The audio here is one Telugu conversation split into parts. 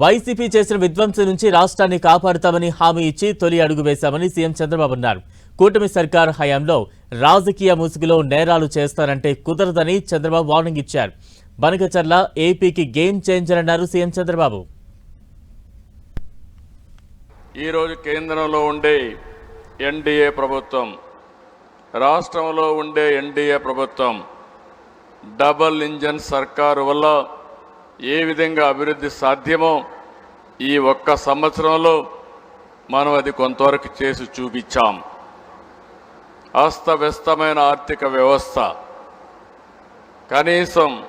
వైసీపీ చేసిన విధ్వంసం నుంచి రాష్ట్రాన్ని కాపాడుతామని హామీ ఇచ్చి తొలి అడుగు వేశామని సీఎం చంద్రబాబు అన్నారు. కూటమి సర్కార్ హయాంలో రాజకీయ ముసుగులో నేరాలు చేస్తారంటే కుదరదని చంద్రబాబు వార్నింగ్ ఇచ్చారు. బనకచర్ల ఏపీకి గేమ్ చేంజర్ అన్నారు సీఎం చంద్రబాబు. ఈరోజు కేంద్రంలో ఉండే ఎన్డీఏ ప్రభుత్వం రాష్ట్రంలో ఉండే ఎన్డీఏ ప్రభుత్వం డబల్ ఇంజన్ సర్కారు వల్ల ఏ విధంగా అభివృద్ధి సాధ్యమో ఈ ఒక్క సంవత్సరంలో మనం అది కొంతవరకు చేసి చూపించాం. అస్తవ్యస్తమైన ఆర్థిక వ్యవస్థ. కనీసం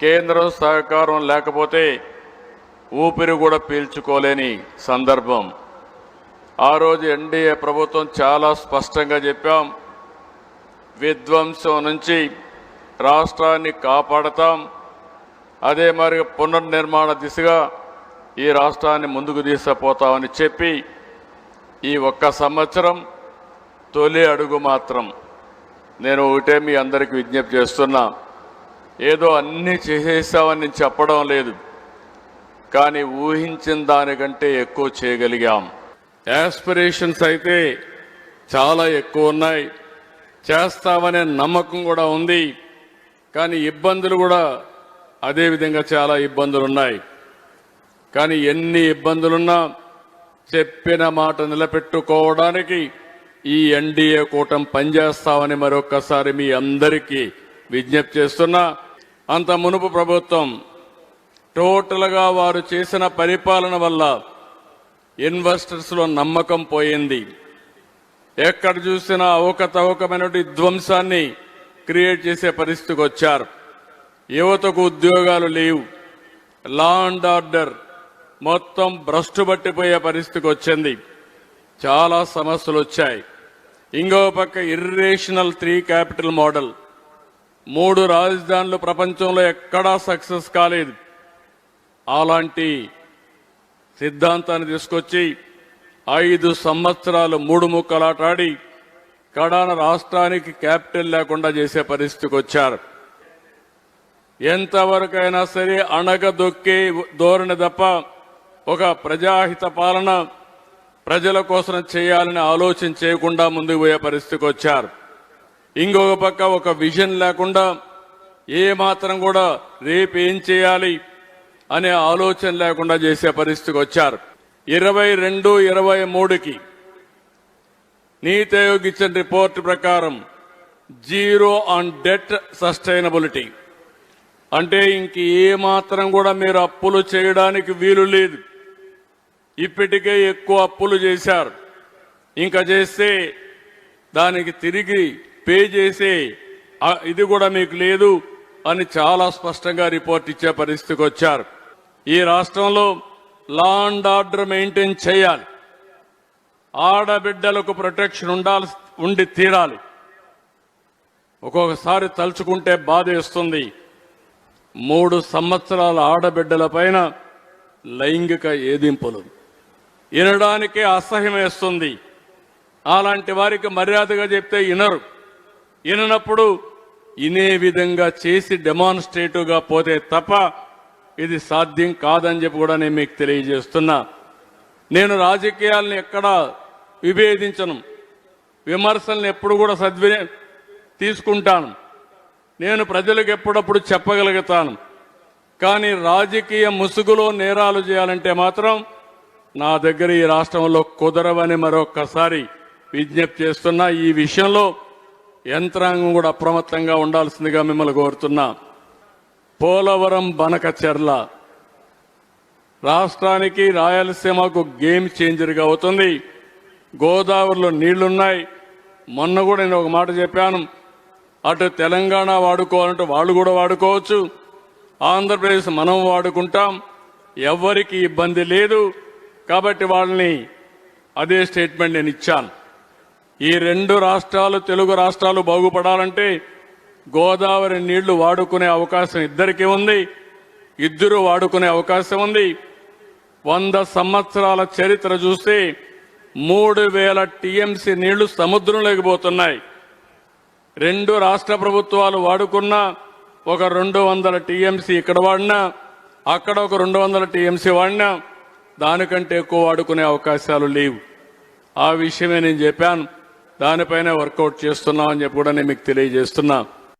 కేంద్రం సహకారం లేకపోతే ఊపిరి కూడా పీల్చుకోలేని సందర్భం. ఆ రోజు ఎన్డీఏ ప్రభుత్వం చాలా స్పష్టంగా చెప్పాం విధ్వంసం నుంచి రాష్ట్రాన్ని కాపాడతాం అదే మరి పునర్నిర్మాణ దిశగా ఈ రాష్ట్రాన్ని ముందుకు తీసుకుపోతామని చెప్పి ఈ ఒక్క సంవత్సరం తొలి అడుగు మాత్రం నేను ఒకటే మీ అందరికి విజ్ఞప్తి చేస్తున్నా. ఏదో అన్నీ చేసేసామని నేను చెప్పడం లేదు. కానీ ఊహించిన దానికంటే ఎక్కువ చేయగలిగాం. యాస్పిరేషన్స్ అయితే చాలా ఎక్కువ ఉన్నాయి. చేస్తామనే నమ్మకం కూడా ఉంది. కానీ ఇబ్బందులు కూడా అదేవిధంగా చాలా ఇబ్బందులు ఉన్నాయి కానీ ఎన్ని ఇబ్బందులున్నా చెప్పిన మాట నిలబెట్టుకోవడానికి ఈ ఎన్డీఏ కూటం పనిచేస్తామని మరొక్కసారి మీ అందరికీ విజ్ఞప్తి చేస్తున్నా. అంత మునుపు ప్రభుత్వం టోటల్గా వారు చేసిన పరిపాలన వల్ల ఇన్వెస్టర్స్లో నమ్మకం పోయింది. ఎక్కడ చూసినా అవకతవకమైనటువంటి ధ్వంసాన్ని క్రియేట్ చేసే పరిస్థితికి వచ్చారు. యువతకు ఉద్యోగాలు లేవు. లా అండ్ ఆర్డర్ మొత్తం భ్రష్టు పట్టిపోయే పరిస్థితికి వచ్చింది. చాలా సమస్యలు వచ్చాయి. ఇంకో పక్క ఇర్రేషనల్ త్రీ క్యాపిటల్ మోడల్ మూడు రాజధానులు ప్రపంచంలో ఎక్కడా సక్సెస్ కాలేదు. అలాంటి సిద్ధాంతాన్ని తీసుకొచ్చి ఐదు సంవత్సరాలు మూడు ముక్కలాటాడి కడాన రాష్ట్రానికి క్యాపిటల్ లేకుండా చేసే పరిస్థితికి వచ్చారు. ఎంతవరకైనా సరే అణగదొక్కే ధోరణి తప్ప ఒక ప్రజాహిత పాలన ప్రజల కోసం చేయాలని ఆలోచన చేయకుండా ముందుకు పోయే పరిస్థితికి వచ్చారు. ఇంకొక పక్క ఒక విజన్ లేకుండా ఏ మాత్రం కూడా రేపు ఏం చేయాలి అనే ఆలోచన లేకుండా చేసే పరిస్థితికి వచ్చారు. ఇరవై రెండు ఇరవై మూడుకి నీతి ఆయోగ్ ఇచ్చిన రిపోర్ట్ ప్రకారం జీరో ఆన్ డెట్ సస్టైనబిలిటీ. అంటే ఇంక ఏ మాత్రం కూడా మీరు అప్పులు చేయడానికి వీలు లేదు. ఇప్పటికే ఎక్కువ అప్పులు చేశారు. ఇంకా చేస్తే దానికి తిరిగి పే చేసే ఇది కూడా మీకు లేదు అని చాలా స్పష్టంగా రిపోర్ట్ ఇచ్చే పరిస్థితికి వచ్చారు. ఈ రాష్ట్రంలో లా అండ్ ఆర్డర్ మెయింటైన్ చేయాలి. ఆడబిడ్డలకు ప్రొటెక్షన్ ఉండాలి ఉండి తీరాలి. ఒక్కొక్కసారి తలుచుకుంటే బాధేస్తుంది. మూడు సంవత్సరాల ఆడబిడ్డల పైన లైంగిక ఏదింపులు. వినడానికే అసహ్యమేస్తుంది. అలాంటి వారికి మర్యాదగా చెప్తే వినరు. విననప్పుడు ఇనే విధంగా చేసి డెమాన్స్ట్రేటివ్గా పోతే తప్ప ఇది సాధ్యం కాదని చెప్పి కూడా నేను మీకు తెలియజేస్తున్నా. నేను రాజకీయాలను ఎక్కడ విభేదించను. విమర్శలను ఎప్పుడు కూడా సద్వి తీసుకుంటాను. నేను ప్రజలకు ఎప్పుడప్పుడు చెప్పగలుగుతాను. కానీ రాజకీయ ముసుగులో నేరాలు చేయాలంటే మాత్రం నా దగ్గర ఈ రాష్ట్రంలో కుదరవని మరొక్కసారి విజ్ఞప్తి చేస్తున్నా. ఈ విషయంలో యంత్రాంగం కూడా అప్రమత్తంగా ఉండాల్సిందిగా మిమ్మల్ని కోరుతున్నా. పోలవరం బనకచెర్ల. రాష్ట్రానికి రాయలసీమకు గేమ్ చేంజర్గా అవుతుంది. గోదావరిలో నీళ్ళున్నాయి. మొన్న కూడా నేను ఒక మాట చెప్పాను. అటు తెలంగాణ వాడుకోవాలంటే వాళ్ళు కూడా వాడుకోవచ్చు. ఆంధ్రప్రదేశ్ మనం వాడుకుంటాం. ఎవరికి ఇబ్బంది లేదు. కాబట్టి వాళ్ళని అదే స్టేట్మెంట్ నేను ఇచ్చాను. ఈ రెండు రాష్ట్రాలు తెలుగు రాష్ట్రాలు బాగుపడాలంటే గోదావరి నీళ్ళు వాడుకునే అవకాశం ఇద్దరికీ ఉంది. ఇద్దరు వాడుకునే అవకాశం ఉంది. వంద సంవత్సరాల చరిత్ర చూస్తే మూడు వేల టీఎంసీ నీళ్ళు సముద్రంలోకి పోతున్నాయి. రెండు రాష్ట్ర ప్రభుత్వాలు వాడుకున్న ఒక రెండు వందల టీఎంసీ ఇక్కడ వాడినా అక్కడ ఒక రెండు వందల టీఎంసీ వాడినా దానికంటే ఎక్కువ వాడుకునే అవకాశాలు లేవు. ఆ విషయమే నేను చెప్పాను. దానిపైన వర్కౌట్ చేస్తున్నామని చెప్పి కూడా నేను మీకు తెలియజేస్తున్నా.